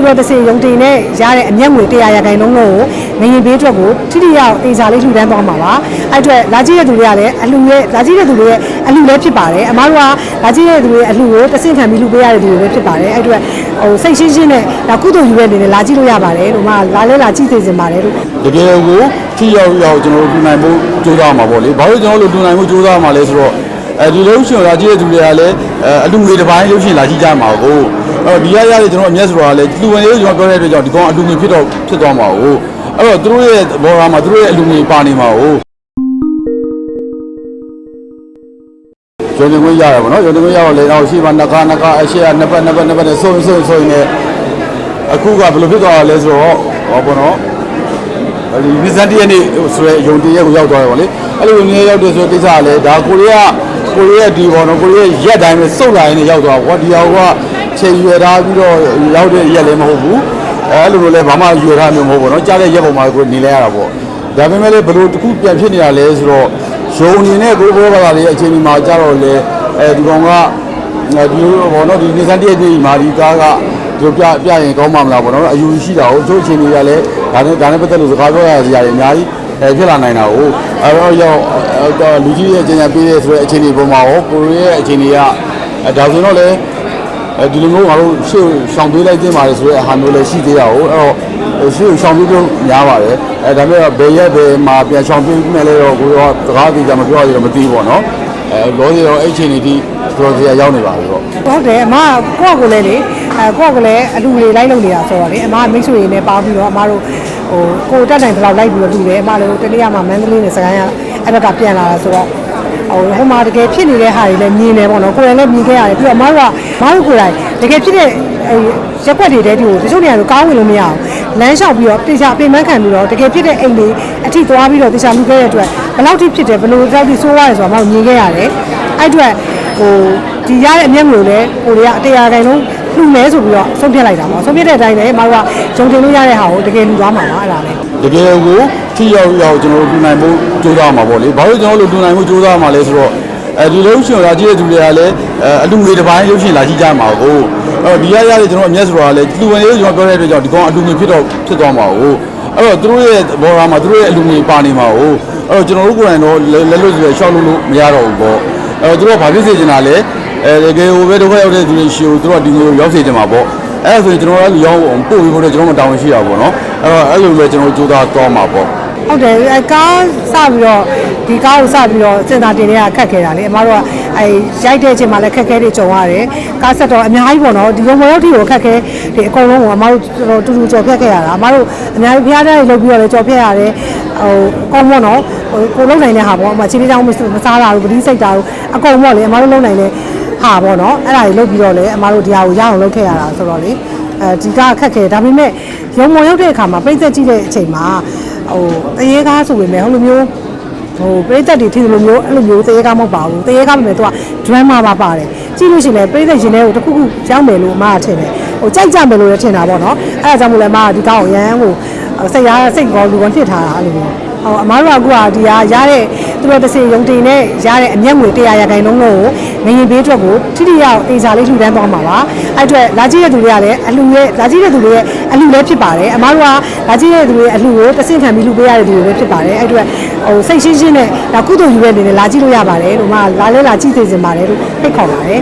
သူတို့တစ်စင်ရုံတင်နဲ့ရတဲ့အမျက်ငွေ100ရာခိုင်နှုန်းကိုငရင်ဘေးအတွက်ကိုထိထိရောက်တင်စားလေးလှူဒန်းသွားမှာပါအဲ့အတွက်လာကြည့်တဲ့သူတွေကလည်းအလှရဲ့လာကြည့်တဲ့သူတွေရဲ့အလှလည်းဖြစ်ပါတယ်အမားတို့ကလာကြည့်တဲ့သူတွေရဲ့အလှကိုတစ်စင်ခံပြီးလှူပေးရတဲ့သူတွေပဲဖြစ်ပါတယ်အဲ့အတွက်ဟိုစိတ်ရှင်းရှင်းနဲ့ဒါကုသိုလ်ယူတဲ့အနေနဲ့လာကြည့်လို့ရပါတယ်လို့မှလာလဲလာကြည့်သိစင်ပါတယ်လို့တကယ်ကိုထိရောက်ရောက်ကျွန်တော်တို့တူနိုင်ဖို့ကြိုးစားမှာပေါ့လေဘာလို့ကျွန်တော်တို့တူနိုင်ဖို့ကြိုးစားမှာလဲဆိုတော့ အဲဒီလို့ရှိရင်လာကြည့်တဲ့သူတွေကလည်းအဲအလူငွေတစ်ပိုင်းလို့ရှိရင်လာကြည့်ကြမှာကိုအဲ့တော့ဒီရရတဲ့ကျွန်တော်အမျက်ဆိုတာကလည်းလူဝင်လေးကျွန်တော်ပြောတဲ့အတွက်ကြောင့်ဒီကောင်အလူငွေဖြစ်တော့ဖြစ်သွားမှာကိုအဲ့တော့သူတို့ရဲ့ဘောရာမှာသူတို့ရဲ့အလူငွေပါနေမှာကိုရုံတင်ခွင့်ရတယ်ဗောနော်ရုံတင်ခွင့်ရတော့လေတော့ရှိပါနကနကအရှိရနှစ်ပတ်နှစ်ပတ်နှစ်ပတ်နဲ့ဆုံးဆုံးဆုံးနေအခုကဘယ်လိုဖြစ်သွားတာလဲဆိုတော့ဟောဗောနော်ဒီဗီဇန်တရက်နေ့ဆိုရဲယုံတရက်ကိုရောက်သွားတယ်ဗောလေအဲ့လိုနေရောက်တယ်ဆိုတဲ့ကိစ္စကလည်းဒါကိုရီးယား ကိုရီးယားဒီဘောနော်ကိုရီးယားရက်တိုင်းပဲစုတ်လာရင်လည်းရောက်သွားဘောဒီဟာကချိန်ရွယ်ထားပြီးတော့ရောက်တဲ့ရက်လည်းမဟုတ်ဘူးအဲ့လိုလိုလည်းဘာမှရွယ်ထားမျိုးမဟုတ်ဘောနော်ကြားတဲ့ရက်ပုံမှာကိုနေလဲရတာပေါ့ဒါပေမဲ့လည်းဘယ်လိုတစ်ခုပြန်ဖြစ်နေတာလဲဆိုတော့ယုံအနေနဲ့ကိုရီးယားဘာသာလေးအချိန်ဒီမှာကြတော့လေအဲဒီကောင်ကဒီလိုဘောနော်ဒီနေစန်တရက်နေ့မှာဒီကားကဒီလိုပြပြရင်ကောင်းမှာမလားပေါ့နော်အယူရှိတာကိုအချို့အချိန်တွေကလည်းဒါနဲ့ဒါနဲ့ပတ်သက်လို့စကားပြောရစီရတယ်အများကြီး အဲဖြစ်လာနိုင်တာကိုအဲတော့ရောက်တော့လူကြီးရဲ့အချိန်ညာပေးတဲ့ဆိုတဲ့အချိန်ဒီပုံမှာရောကိုရီးရဲ့အချိန်တွေကအဲဒါဆိုတော့လေအဲဒီလိုမျိုးငါတို့ရှေ့ရှောင်ပေးလိုက်တင်ပါတယ်ဆိုတဲ့အဟာမျိုးလည်းရှိသေးတာကိုအဲ့တော့ရှေ့ရှောင်ပေးလို့များပါတယ်အဲဒါပေမဲ့ဘယ်ရက်ဘယ်မှာပြန်ရှောင်ပေးမယ်လဲတော့ကိုရောစကားသေးကြမပြောရသေးတော့မသိဘူးပေါ့နော်အဲလောစီတော့အဲ့အချိန်တွေဒီတော်စီရောက်နေပါပြီပေါ့ဟုတ်တယ်အမကကိုယ့်ကိုယ်လည်းလေအဲကိုယ့်ကိုယ်လည်းအလူလေးလိုက်လုပ်နေတာဆိုတော့လေအမမိတ်ဆွေတွေနဲ့ပေါင်းပြီးတော့အမတို့ ဟိုကိုတက်နိုင်တဲ့လောက်လိုက်ပြီးတော့လူတယ်အမလည်းတနေ့ကမှမန္တလေးနဲ့စကိုင်းကအဲ့ဘက်ကပြန်လာတာဆိုတော့ဟိုဟိုမှာတကယ်ဖြစ်နေတဲ့ဟာတွေလည်းမြင်တယ်ပေါ့နော်ကိုယ်လည်းမြင်ခဲ့ရတယ်ပြီးတော့အမတို့ကမတို့ကိုယ်တိုင်တကယ်ဖြစ်တဲ့အဲရက်ွက်တွေတဲတူတချို့နေရာဆိုကောင်းဝင်လို့မရအောင်လမ်းလျှောက်ပြီးတော့တေချာအပင်ပန်းခံပြီးတော့တကယ်ဖြစ်တဲ့အိမ်တွေအထိသွားပြီးတော့တေချာမှုခဲ့တဲ့အတွက်ဘယ်လောက်ထိဖြစ်တယ်ဘယ်လိုတောက်ထိဆိုးရတယ်ဆိုတာအမတို့မြင်ခဲ့ရတယ်အဲ့အတွက်ဟိုဒီရတဲ့အမျက်ငွေကိုလည်းကိုတွေကအတရားတိုင်းလုံး လှူမဲဆိုပြီးတော့ဆုံးဖြတ်လိုက်တာပေါ့ဆုံးဖြတ်တဲ့အတိုင်းလည်းမတို့ကဂျုံတင်လို့ရတဲ့ဟာကိုတကယ်လှူသွားမှာပါအဲ့ဒါလည်းတကယ်ကိုထိရောက်ရောက်ကျွန်တော်တို့တူနိုင်ဖို့ကြိုးစားမှာပေါ့လေဘာလို့ကျွန်တော်တို့တူနိုင်ဖို့ကြိုးစားမှာလဲဆိုတော့အဲဒီလို့ရှိရင်လာကြည့်တဲ့သူတွေကလည်းအဲအလူငွေတစ်ပိုင်းလို့ရှိရင်လာကြည့်ကြမှာကိုအဲ့တော့ဒီရရတဲ့ကျွန်တော်အမျက်ဆိုတာကလည်းလူဝင်လေးကျွန်တော်ပြောတဲ့အတွက်ကြောင့်ဒီကောင်အလူငွေဖြစ်တော့ဖြစ်သွားမှာကိုအဲ့တော့သူတို့ရဲ့ဘောရာမှာသူတို့ရဲ့အလူငွေပါနေမှာကိုအဲ့တော့ကျွန်တော်တို့ကိုယ်တိုင်တော့လက်လွတ်ဆိုရရှောက်လို့လို့မရတော့ဘူးပေါ့အဲ့တော့သူတို့ကဘာဖြစ်စေချင်တာလဲ အဲတကယ်ဟိုပဲဒုက္ခရောက်တဲ့သူတွေရှိကိုသူတို့ကဒီငွေကိုရောက်စေချင်မှာပေါ့အဲ့ဒါဆိုရင်ကျွန်တော်တို့ကရောင်းပို့ပြီးဖို့တော့ကျွန်တော်တို့တောင်းရှိတာပေါ့နော်အဲ့တော့အဲ့လိုပဲကျွန်တော်တို့ကြိုးစားသွားမှာပေါ့ဟုတ်တယ်အဲကားစပြီးတော့ဒီကားကိုစပြီးတော့စင်တာတင်တွေကခက်ခဲတာလေအမတို့ကအဲရိုက်တဲ့အချိန်မှာလည်းခက်ခဲတွေကြုံရတယ်ကားဆက်တော့အများကြီးပေါ့နော်ဒီရုံမရောက်တီကိုခက်ခဲဒီအကုန်လုံးကိုအမတို့တော်တော်တူတူကြော်ဖြတ်ခဲ့ရတာအမတို့အများကြီးဖျားတဲ့လုပ်ပြီးတော့လည်းကြော်ဖြတ်ရတယ်ဟိုကောင်းပေါ့နော်ဟိုကိုလုံးနိုင်တဲ့ဟာပေါ့အမချင်းလေးတောင်းမစားတာဘူးပတိစိတ်တာဘူးအကုန်ပေါ့လေအမတို့လုံးနိုင်တဲ့ ဟာပေါ့နော်အဲ့ဒါတွေလုပ်ပြီးတော့လည်းအမတို့ဒီဟာကိုရအောင်လုပ်ခဲ့ရတာဆိုတော့လေအဲဒီကခက်ခဲဒါပေမဲ့ရုံမရောက်တဲ့အခါမှာပြိသက်ကြည့်တဲ့အချိန်မှာဟိုတရေကားဆိုပေမဲ့ဟိုလိုမျိုးဟိုပရိသတ်တွေထင်တယ်လို့မျိုးအဲ့လိုမျိုးတရေကားမဟုတ်ပါဘူးတရေကားပဲသူက drama ပါပါတယ်ကြည့်လို့ရှိရင်လည်းပရိသတ်ရင်ထဲကိုတစ်ခုခုရောက်မယ်လို့အမကထင်တယ်ဟိုကြိုက်ကြမယ်လို့လည်းထင်တာပေါ့နော်အဲ့ဒါကြောင့်မို့လဲအမကဒီကောင်းကိုရန်ဟိုစိတ်ရစိတ်ကောလူကောဖြစ်ထားတာအဲ့လိုမျိုး ဟိုအမားတို့ကအခုကဒီဟာရတဲ့သူတို့တစ်စင်ရုံတင်နဲ့ရတဲ့အမျက်ငွေ100ရာခိုင်နှုန်းကိုငရင်ဘေးအတွက်ကိုထိထိရောက်တင်စားလေးလှူဒန်းသွားမှာပါအဲ့အတွက်လာကြည့်တဲ့သူတွေကလည်းအလှရဲ့လာကြည့်တဲ့သူတွေရဲ့အလှလည်းဖြစ်ပါတယ်အမားတို့ကလာကြည့်တဲ့သူတွေရဲ့အလှကိုတစ်စင်ခံပြီးလှူပေးရတဲ့သူတွေပဲဖြစ်ပါတယ်အဲ့အတွက်ဟိုစိတ်ရှင်းရှင်းနဲ့ဒါကုသိုလ်ယူတဲ့အနေနဲ့လာကြည့်လို့ရပါတယ်လို့မှလာလဲလာကြည့်သိစင်ပါတယ်လို့ဖိတ်ခေါ်ပါတယ်